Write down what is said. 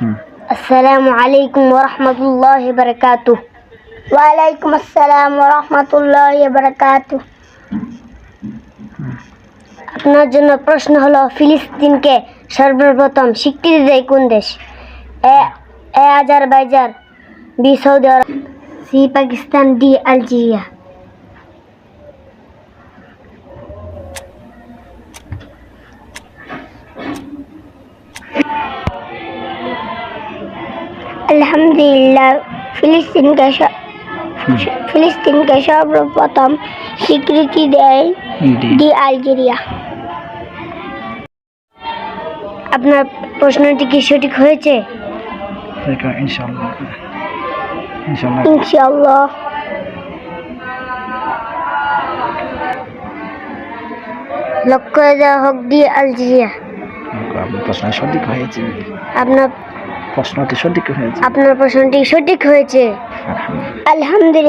আসসালামু আলাইকুম ওরহমতুল্লাহ বারকাতু ওয়ালাইকুম আসসালাম ওরহমতুল্লাহ বারকাতু আপনার জন্য প্রশ্ন হলো, ফিলিস্তিনকে সর্বপ্রথম স্বীকৃতি দেয় কোন দেশ? A A Azerbaijan B Saudi Arabia, C Pakistan, D Algeria. আলহামদুলিল্লাহ ফিলিস্তিনকে স- ফিলিস্তিনকে সর্বপ্রথম স্বীকৃতি দেয় ডি আলজেরিয়া। আপনার প্রশ্নটি কি সঠিক হয়েছে? ইনশাআল্লাহ। লক্ষ্য দেওয়া হোক ডি আলজেরিয়া। আপনার প্রশ্ন সঠিক হয়েছে। আপনার প্রশ্নটি সঠিক হয়েছে। আপনার প্রশ্নটি সঠিক হয়েছে। আলহামদুলিল্লাহ।